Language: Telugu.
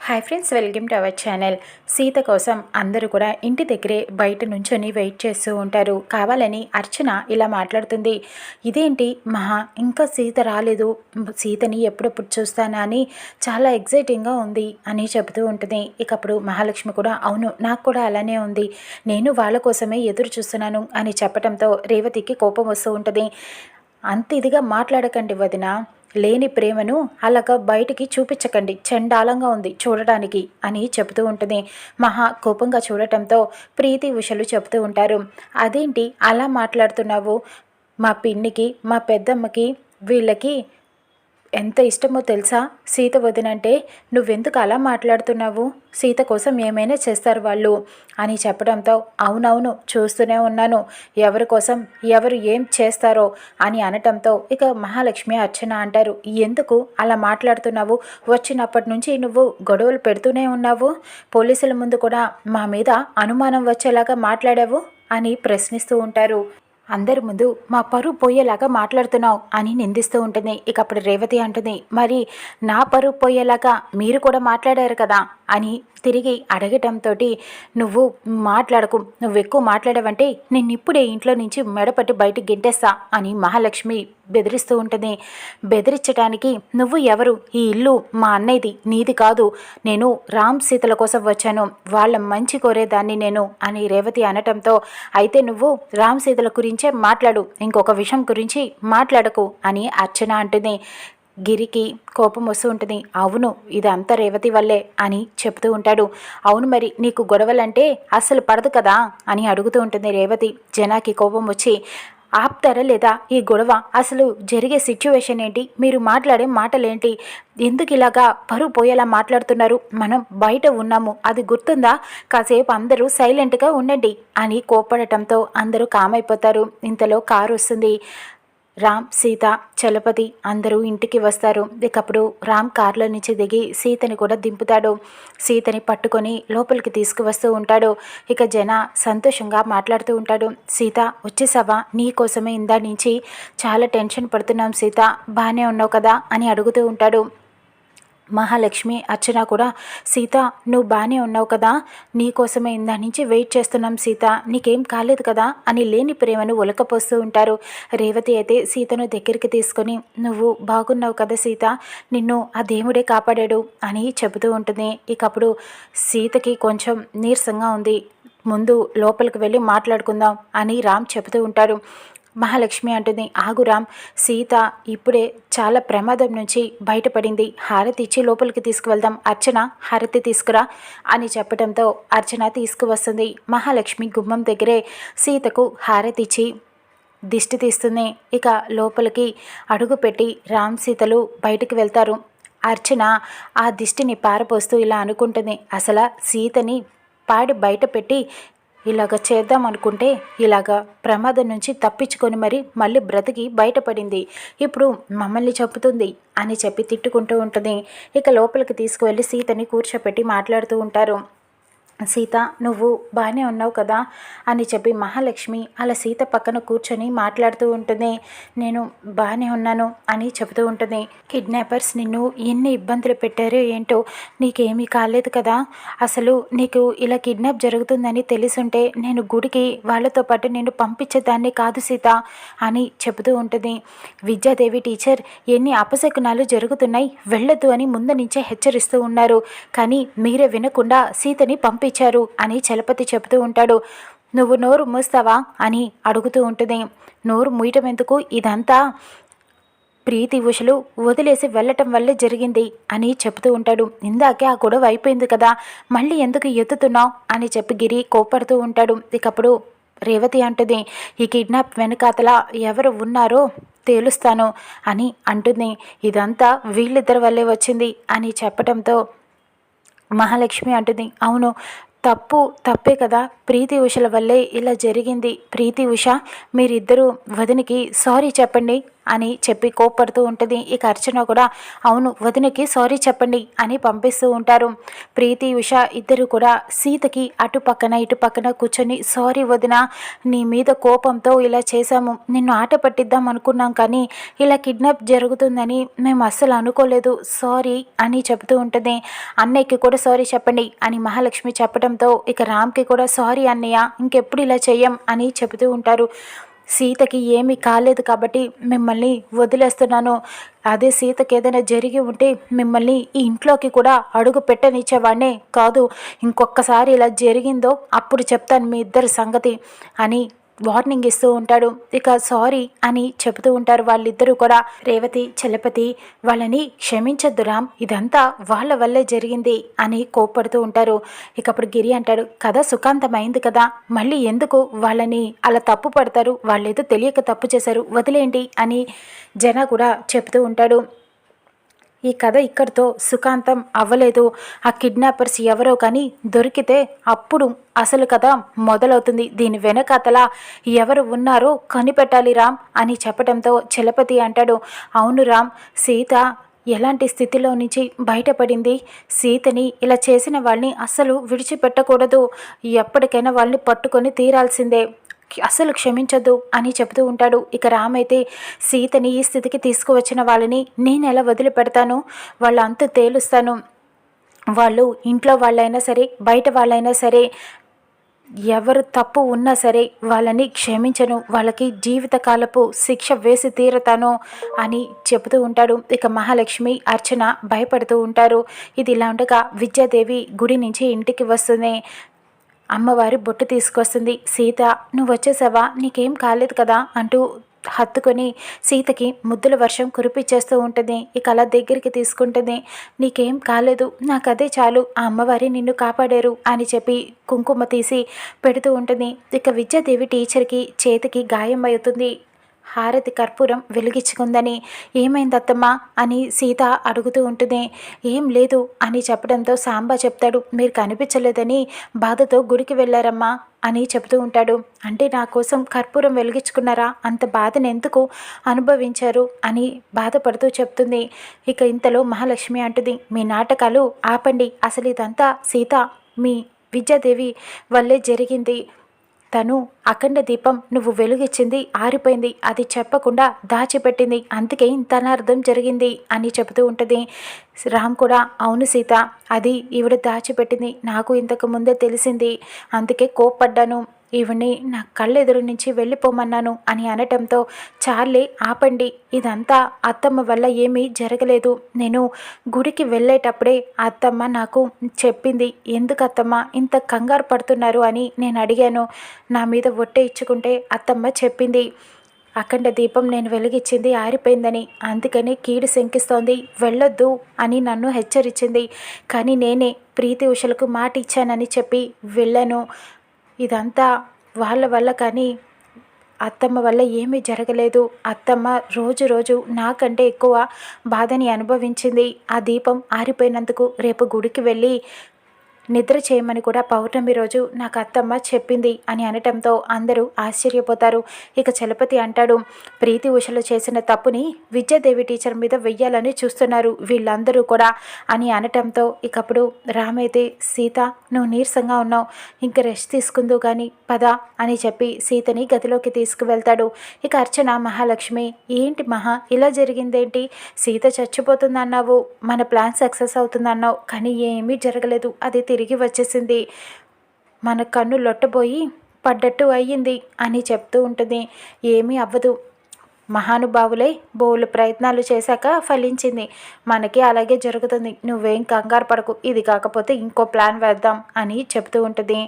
Hi friends welcome to our channel Sita కోసం అందరూ కూడా ఇంటి దగ్గరే బయట నుంచొని వెయిట్ చేస్తూ ఉంటారు. కావాలని అర్చన ఇలా మాట్లాడుతుంది. ఇదేంటి? మహా ఇంకా సీత రాలేదు. సీతని ఎప్పుడెప్పుడు చూస్తానా అని చాలా ఎగ్జైటింగ్గా ఉంది అని చెబుతూ ఉంటుంది. ఇకప్పుడు మహాలక్ష్మి కూడా అవును నాకు కూడా అలానే ఉంది. నేను వాళ్ళ కోసమే ఎదురు చూస్తున్నాను అని చెప్పడంతో రేవతికి కోపం వస్తూ ఉంటుంది. అంత ఇదిగా మాట్లాడకండి వదిన. లేని ప్రేమను అలాగా బయటికి చూపించకండి. చండాలంగా ఉంది చూడటానికి అని చెబుతూ ఉంటుంది మహా కోపంగా చూడటంతో ప్రీతి ఉషలు చెబుతూ ఉంటారు. అదేంటి? అలా మాట్లాడుతున్నావు? మా పిన్నికి మా పెద్దమ్మకి వీళ్ళకి ఎంత ఇష్టమో తెలుసా? సీత వదినంటే నువ్వెందుకు అలా మాట్లాడుతున్నావు? సీత కోసం ఏమైనా చేస్తారు వాళ్ళు? అని చెప్పడంతో అవునవును చూస్తూనే ఉన్నాను. ఎవరి కోసం ఎవరు ఏం చేస్తారో? అని అనటంతో ఇక మహాలక్ష్మి అర్చన అంటారు ఎందుకు అలా మాట్లాడుతున్నావు? వచ్చినప్పటి నుంచి నువ్వు గొడవలు పెడుతూనే ఉన్నావు. పోలీసుల ముందు కూడా మా మీద అనుమానం వచ్చేలాగా మాట్లాడావు అని ప్రశ్నిస్తూ ఉంటారు. అందరి ముందు మా పరువు పోయేలాగా మాట్లాడుతున్నావు అని నిందిస్తూ ఉంటుంది. ఇక అప్పుడు రేవతి అంటుంది మరి నా పరువు పోయేలాగా మీరు కూడా మాట్లాడారు కదా? అని తిరిగి అడగటంతో నువ్వు మాట్లాడకు నువ్వు ఎక్కువ మాట్లాడవంటే నేను ఇప్పుడే ఇంట్లో నుంచి మెడపట్టి బయటికి గెంటేస్తా అని మహాలక్ష్మి బెదిరిస్తూ ఉంటుంది. బెదిరించడానికి నువ్వు ఎవరు? ఈ ఇల్లు మా అన్నయ్యది నీది కాదు. నేను రామ్ సీతల కోసం వచ్చాను. వాళ్ళ మంచి కోరేదాన్ని నేను అని రేవతి అనటంతో అయితే నువ్వు రామ్ సీతల గురించే మాట్లాడు. ఇంకొక విషయం గురించి మాట్లాడకు అని అర్చన అంటుంది. గిరికి కోపం వస్తూ ఉంటుంది. అవును ఇదంతా రేవతి వల్లే అని చెప్తూ ఉంటాడు. అవును మరి నీకు గొడవలంటే అస్సలు పడదు కదా అని అడుగుతూ ఉంటుంది రేవతి. జనాకి కోపం వచ్చి ఆపుతారా లేదా? ఈ గొడవ అసలు జరిగే సిచ్యువేషన్ ఏంటి? మీరు మాట్లాడే మాటలేంటి? ఎందుకు ఇలాగా పరువు పోయేలా మాట్లాడుతున్నారు? మనం బయట ఉన్నాము. అది గుర్తుందా? కాసేపు అందరూ సైలెంట్గా ఉండండి అని కోపడటంతో అందరూ కామైపోతారు ఇంతలో కారు వస్తుంది. రామ్ సీత చలపతి అందరూ ఇంటికి వస్తారు. ఇకప్పుడు రామ్ కార్లో నుంచి దిగి సీతని కూడా దింపుతాడు. సీతని పట్టుకొని లోపలికి తీసుకువస్తూ ఉంటాడు. ఇక జన సంతోషంగా మాట్లాడుతూ ఉంటాడు. సీత వచ్చేసావా? నీ కోసమే ఇందా నుంచి? చాలా టెన్షన్ పడుతున్నాం సీత. బాగానే ఉన్నావు కదా? అని అడుగుతూ ఉంటాడు. మహాలక్ష్మి అర్చన కూడా సీత నువ్వు బాగానే ఉన్నావు కదా నీకోసమే ఇందా నుంచి వెయిట్ చేస్తున్నాం సీత నీకేం కాలేదు కదా అని లేని ప్రేమను ఉలకపోస్తూ ఉంటారు. రేవతి అయితే సీతను దగ్గరికి తీసుకొని నువ్వు బాగున్నావు కదా సీత నిన్ను ఆ దేవుడే కాపాడాడు అని చెబుతూ ఉంటుంది. ఇకప్పుడు సీతకి కొంచెం నీరసంగా ఉంది. ముందు లోపలికి వెళ్ళి మాట్లాడుకుందాం అని రామ్ చెబుతూ ఉంటాడు మహాలక్ష్మి అంటుంది. ఆగురామ్ సీత ఇప్పుడే చాలా ప్రమాదం నుంచి బయటపడింది. హారతి ఇచ్చి లోపలికి తీసుకువెళ్దాం. అర్చన హారతి తీసుకురా అని చెప్పడంతో అర్చన తీసుకువస్తుంది. మహాలక్ష్మి గుమ్మం దగ్గరే సీతకు హారతి ఇచ్చి దిష్టి తీస్తుంది. ఇక లోపలికి అడుగుపెట్టి రామ్ సీతలు బయటికి వెళ్తారు. అర్చన ఆ దిష్టిని పారపోస్తూ ఇలా అనుకుంటుంది. అసలు సీతని పాడి బయట పెట్టి ఇలాగ చేద్దాం అనుకుంటే ఇలాగ ప్రమాదం నుంచి తప్పించుకొని మరి మళ్ళీ బ్రతికి బయటపడింది. ఇప్పుడు మమ్మల్ని చెప్పుతుంది అని చెప్పి తిట్టుకుంటూ ఉంటుంది. ఇక లోపలికి తీసుకువెళ్ళి సీతని కూర్చోపెట్టి మాట్లాడుతూ ఉంటారు. సీత నువ్వు బాగానే ఉన్నావు కదా అని చెప్పి మహాలక్ష్మి అలా సీత పక్కన కూర్చొని మాట్లాడుతూ ఉంటుంది. నేను బాగానే ఉన్నాను అని చెబుతూ ఉంటుంది. కిడ్నాపర్స్ నిన్ను ఎన్ని ఇబ్బందులు పెట్టారో ఏంటో నీకేమీ కాలేదు కదా. అసలు నీకు ఇలా కిడ్నాప్ జరుగుతుందని తెలుసుంటే నేను గుడికి వాళ్ళతో పాటు నేను పంపించేదాన్ని కాదు సీత అని చెబుతూ ఉంటుంది. విద్యాదేవి టీచర్ ఎన్ని అపశకునాలు జరుగుతున్నాయి వెళ్ళొద్దు అని ముందు నుంచే హెచ్చరిస్తూ ఉన్నారు. కానీ మీరే వినకుండా సీతని పంపి ఇచ్చారు అని చలపతి చెబుతూ ఉంటాడు. నువ్వు నోరు మూస్తావా? అని అడుగుతూ ఉంటుంది. నోరు మూయటం ఎందుకు ఇదంతా ప్రీతి ఉషలు వదిలేసి వెళ్ళటం వల్లే జరిగింది అని చెబుతూ ఉంటాడు. ఇందాకే ఆ గొడవ అయిపోయింది కదా మళ్ళీ ఎందుకు ఎత్తుతున్నావు? అని చెప్పి గిరి కోపడుతూ ఉంటాడు. ఇకప్పుడు రేవతి అంటుంది. ఈ కిడ్నాప్ వెనకాతల ఎవరు ఉన్నారో తేలుస్తాను అని అంటుంది. ఇదంతా వీళ్ళిద్దరి వల్లే వచ్చింది అని చెప్పడంతో మహాలక్ష్మి అంటుంది అవును తప్పు తప్పే కదా. ప్రీతి ఉషల వల్లే ఇలా జరిగింది. ప్రీతి ఉష మీరిద్దరూ వదినికి సారీ చెప్పండి. అని చెప్పి కోప్పడుతూ ఉంటుంది. ఇక అర్చన కూడా అవును వదినకి సారీ చెప్పండి అని పంపిస్తూ ఉంటారు. ప్రీతి ఉష ఇద్దరు కూడా సీతకి అటు పక్కన ఇటు పక్కన కూర్చొని సారీ వదిన నీ మీద కోపంతో ఇలా చేశాము. నిన్ను ఆట పట్టిద్దాం అనుకున్నాం కానీ ఇలా కిడ్నాప్ జరుగుతుందని మేము అస్సలు అనుకోలేదు. సారీ అని చెబుతూ ఉంటుంది. అన్నయ్యకి కూడా సారీ చెప్పండి అని మహాలక్ష్మి చెప్పడంతో ఇక రామ్కి కూడా సారీ అన్నయ్య ఇంకెప్పుడు ఇలా చెయ్యం అని చెబుతూ ఉంటారు. సీతకి ఏమీ కాలేదు కాబట్టి మిమ్మల్ని వదిలేస్తున్నాను. అదే సీతకి ఏదైనా జరిగి ఉంటే మిమ్మల్ని ఈ ఇంట్లోకి కూడా అడుగు పెట్టనిచ్చేవాడినే కాదు. ఇంకొకసారి ఇలా జరిగిందో అప్పుడు చెప్తాను మీ ఇద్దరి సంగతి అని వార్నింగ్ ఇస్తూ ఉంటాడు. ఇక సారీ అని చెబుతూ ఉంటారు వాళ్ళిద్దరూ కూడా. రేవతి చలపతి వాళ్ళని క్షమించద్దు రామ్ ఇదంతా వాళ్ళ వల్లే జరిగింది అని కోప్పడుతూ ఉంటారు. ఇక అప్పుడు గిరి అంటాడు కథ సుఖాంతమైంది కదా మళ్ళీ ఎందుకు వాళ్ళని అలా తప్పు పడతారు? వాళ్ళేదో తెలియక తప్పు చేశారు వదిలేండి అని జన కూడా చెప్తూ ఉంటాడు. ఈ కథ ఇక్కడితో సుఖాంతం అవ్వలేదు. ఆ కిడ్నాపర్స్ ఎవరో కానీ దొరికితే అప్పుడు అసలు కథ మొదలవుతుంది. దీని వెనకాతల ఎవరు ఉన్నారో కనిపెట్టాలి రామ్ అని చెప్పడంతో చలపతి అంటాడు అవును రామ్ సీత ఎలాంటి స్థితిలో నుంచి బయటపడింది? సీతని ఇలా చేసిన వాళ్ళని అస్సలు విడిచిపెట్టకూడదు. ఎప్పటికైనా వాళ్ళని పట్టుకొని తీరాల్సిందే. అసలు క్షమించద్దు అని చెబుతూ ఉంటాడు. ఇక రామైతే సీతని ఈ స్థితికి తీసుకువచ్చిన వాళ్ళని నేను ఎలా వదిలిపెడతాను? వాళ్ళ అంత తేలుస్తాను. వాళ్ళు ఇంట్లో వాళ్ళైనా సరే బయట వాళ్ళైనా సరే ఎవరు తప్పు ఉన్నా సరే వాళ్ళని క్షమించను. వాళ్ళకి జీవితకాలపు శిక్ష వేసి తీరతాను అని చెబుతూ ఉంటాడు. ఇక మహాలక్ష్మి అర్చన భయపడుతూ ఉంటారు. ఇది ఇలా ఉండగా విద్యాదేవి గుడి నుంచి ఇంటికి వస్తుంది. అమ్మవారి బొట్టు తీసుకొస్తుంది. సీత నువ్వు వచ్చేసావా? నీకేం కాలేదు కదా? అంటూ హత్తుకొని సీతకి ముద్దుల వర్షం కురిపించేస్తూ ఉంటుంది. ఇక అలా దగ్గరికి తీసుకుంటుంది. నీకేం కాలేదు. నాకు అదే చాలు. ఆ అమ్మవారి నిన్ను కాపాడారు అని చెప్పి కుంకుమ తీసి పెడుతూ ఉంటుంది. ఇక విద్యాదేవి టీచర్కి చేతికి గాయం అవుతుంది. హారతి కర్పూరం వెలిగించుకుందని. ఏమైందత్తమ్మా? అని సీత అడుగుతూ ఉంటుంది. ఏం లేదు అని చెప్పడంతో సాంబా చెప్తాడు. మీరు కనిపించలేదని బాధతో గుడికి వెళ్ళారమ్మా అని చెబుతూ ఉంటాడు. అంటే నా కోసం కర్పూరం వెలిగించుకున్నారా? అంత బాధను ఎందుకు అనుభవించారు? అని బాధపడుతూ చెప్తుంది. ఇక ఇంతలో మహాలక్ష్మి అంటుంది. మీ నాటకాలు ఆపండి. అసలు ఇదంతా సీత మీ విద్యాదేవి వల్లే జరిగింది. తను అఖండ దీపం నువ్వు వెలుగిచ్చింది ఆరిపోయింది. అది చెప్పకుండా దాచిపెట్టింది. అందుకే ఇంత అర్థం జరిగింది అని చెబుతూ ఉంటుంది. రామ్ కూడా అవును సీత అది ఈవిడ దాచిపెట్టింది. నాకు ఇంతకు ముందే తెలిసింది. అందుకే కోప్పడ్డాను. ఈవిని నా కళ్ళెదురు నుంచి వెళ్ళిపోమన్నాను అని అనటంతో చార్లీ ఆపండి. ఇదంతా అత్తమ్మ వల్ల ఏమీ జరగలేదు. నేను గుడికి వెళ్ళేటప్పుడే అత్తమ్మ నాకు చెప్పింది ఎందుకు అత్తమ్మ ఇంత కంగారు పడుతున్నారు? అని నేను అడిగాను. నా మీద ఒట్టే ఇచ్చుకుంటే అత్తమ్మ చెప్పింది అఖండ దీపం నేను వెలిగించింది ఆరిపోయిందని. అందుకని కీడు శంకిస్తోంది. వెళ్ళొద్దు అని నన్ను హెచ్చరించింది. కానీ నేనే ప్రీతి ఉషలకు మాట ఇచ్చానని చెప్పి వెళ్ళాను. ఇదంతా వాళ్ళ వల్ల కానీ అత్తమ్మ వల్ల ఏమీ జరగలేదు. అత్తమ్మ రోజు రోజు నాకంటే ఎక్కువ బాధని అనుభవించింది. ఆ దీపం ఆరిపోయినందుకు రేపు గుడికి వెళ్ళి నిద్ర చేయమని కూడా పౌర్ణమి రోజు నాకు అత్తమ్మ చెప్పింది అని అనటంతో అందరూ ఆశ్చర్యపోతారు. ఇక చలపతి అంటాడు ప్రీతి ఉషలు చేసిన తప్పుని విద్యాదేవి టీచర్ మీద వెయ్యాలని చూస్తున్నారు వీళ్ళందరూ కూడా అని అనటంతో ఇకప్పుడు రామైతే సీత నువ్వు నీరసంగా ఉన్నావు. ఇంక రెస్ట్ తీసుకుందు కానీ పద అని చెప్పి సీతని గదిలోకి తీసుకువెళ్తాడు. ఇక అర్చన మహాలక్ష్మి ఏంటి మహా ఇలా జరిగిందేంటి? సీత చచ్చిపోతుందన్నావు మన ప్లాన్ సక్సెస్ అవుతుందన్నావు కానీ ఏమీ జరగలేదు అది తిరిగి తిరిగి వచ్చేసింది. మన కన్ను లొట్టబోయి పడ్డట్టు అయ్యింది అని చెప్తూ ఉంటుంది. ఏమీ అవ్వదు. మహానుభావులై బోలు ప్రయత్నాలు చేశాక ఫలించింది. మనకి అలాగే జరుగుతుంది. నువ్వేం కంగారు పడకు. ఇది కాకపోతే ఇంకో ప్లాన్ వేద్దాం అని చెప్తూ ఉంటుంది.